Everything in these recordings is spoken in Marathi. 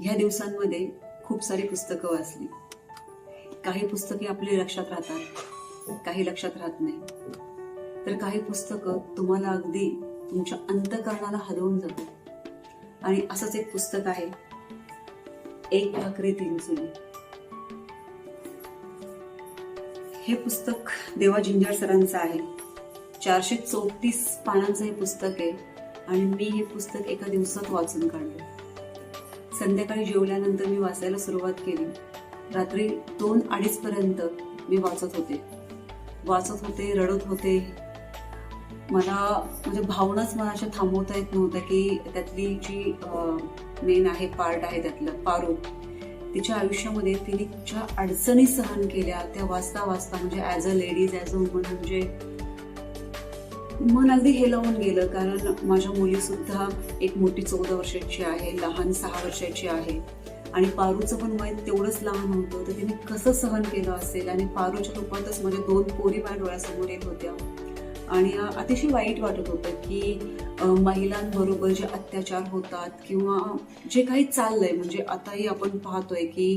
ह्या दिवसांमध्ये खूप सारी पुस्तकं वाचली. काही पुस्तके आपली लक्षात राहतात काही लक्षात राहत नाही. तर काही पुस्तकं तुम्हाला अगदी तुमच्या अंतकरणाला हलवून जातात. आणि असंच एक पुस्तक आहे एक भाकरी तीन चुली. हे पुस्तक देवा जिंजर सरांचं आहे. चारशे चौतीस पानांचं हे पुस्तक आहे आणि मी हे पुस्तक एका दिवसात वाचून काढलं. संध्याकाळी जेवल्यानंतर मी वाचायला सुरुवात केली. रात्री दोन अडीच पर्यंत मी वाचत होते. वाचत होते रडत होते. मला म्हणजे भावनाच मला अशा थांबवता येत नव्हत्या की त्यातली जी मेन आहे पार्ट आहे त्यातलं पारू तिच्या आयुष्यामध्ये तिने ज्या अडचणी सहन केल्या. त्या वाचता वाचता म्हणजे as a ladies as a woman म्हणजे मन अगदी हे लावून गेलं कारण माझ्या मुली सुद्धा एक मोठी चौदा वर्षाची आहे लहान सहा वर्षाची आहे. आणि पारूचं पण वय तेवढंच लहान होतं तर तिने कसं सहन केलं असेल? आणि पारूच्या रूपातच माझ्या दोन पोरी माझ्या डोळ्यासमोर येत होत्या. आणि अतिशय वाईट वाटत होतं की महिलांबरोबर जे अत्याचार होतात किंवा जे काही चाललंय म्हणजे आताही आपण पाहतोय की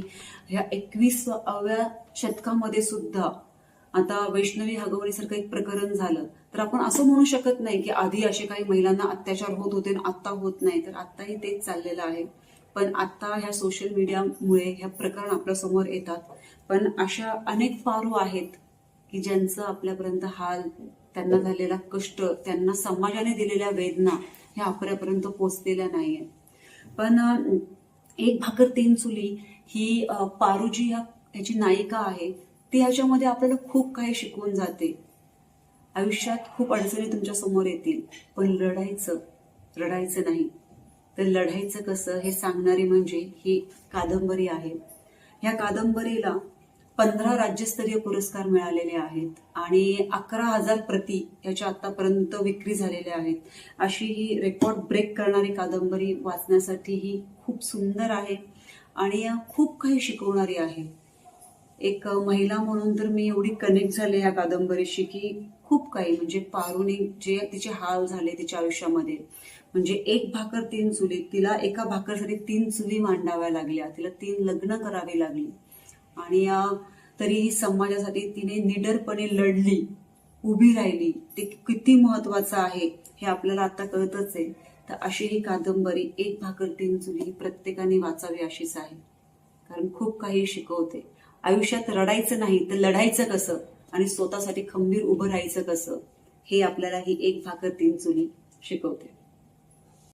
ह्या एकविसाव्या शतकामध्ये सुद्धा आता वैष्णवी हगवणीसारखं एक प्रकरण झालं. तर आपण असं म्हणू शकत नाही की आधी असे काही महिलांना अत्याचार होत होते आणि आत्ता होत नाही तर आत्ताही तेच चाललेलं आहे. पण आत्ता ह्या सोशल मीडियामुळे ह्या प्रकरण आपल्यासमोर येतात. पण अशा अनेक पारू आहेत की ज्यांचं आपल्यापर्यंत हाल त्यांना झालेला कष्ट त्यांना समाजाने दिलेल्या वेदना ह्या आपल्यापर्यंत पोचलेल्या नाहीये पण एक भाकर तीन चुली ही पारूजी ह्या ह्याची नायिका आहे. ती ह्याच्यामध्ये आपल्याला खूप काही शिकवून जाते. आयुष्यात खूप अडचणी तुमच्यासमोर येतील पण लढायचं रडायचं नाही. तर लढायचं कसं हे सांगणारी म्हणजे ही कादंबरी आहे. ह्या कादंबरीला पंधरा राज्यस्तरीय पुरस्कार मिळालेले आहेत आणि अकरा हजार प्रती याच्या आतापर्यंत विक्री झालेल्या आहेत. अशी ही रेकॉर्ड ब्रेक करणारी कादंबरी वाचण्यासाठी ही खूप सुंदर आहे आणि खूप काही शिकवणारी आहे. एक महिला म्हणून तर मी एवढी कनेक्ट झाले या कादंबरीशी की खूप काही. म्हणजे पारुणी जे तिचे हाल झाले तिच्या आयुष्यामध्ये. म्हणजे एक भाकर तीन चुली. तिला एका भाकरसाठी तीन चुली मांडाव्या लागल्या. तिला तीन लग्न करावी लागली. आणि तरीही समाजासाठी तिने निडरपणे लढली. उभी राहिली. ते किती महत्वाचं आहे हे आपल्याला आता कळतच आहे. तर अशी ही कादंबरी एक भाकर तीन चुली प्रत्येकाने वाचावी अशीच आहे. कारण खूप काही शिकवते. आयुष्यात रडायचं नाही तर लढायचं कसं? आणि स्वतःसाठी खंबीर उभं राहायचं कसं? हे आपल्याला ही एक भाकर तीन चुली शिकवते.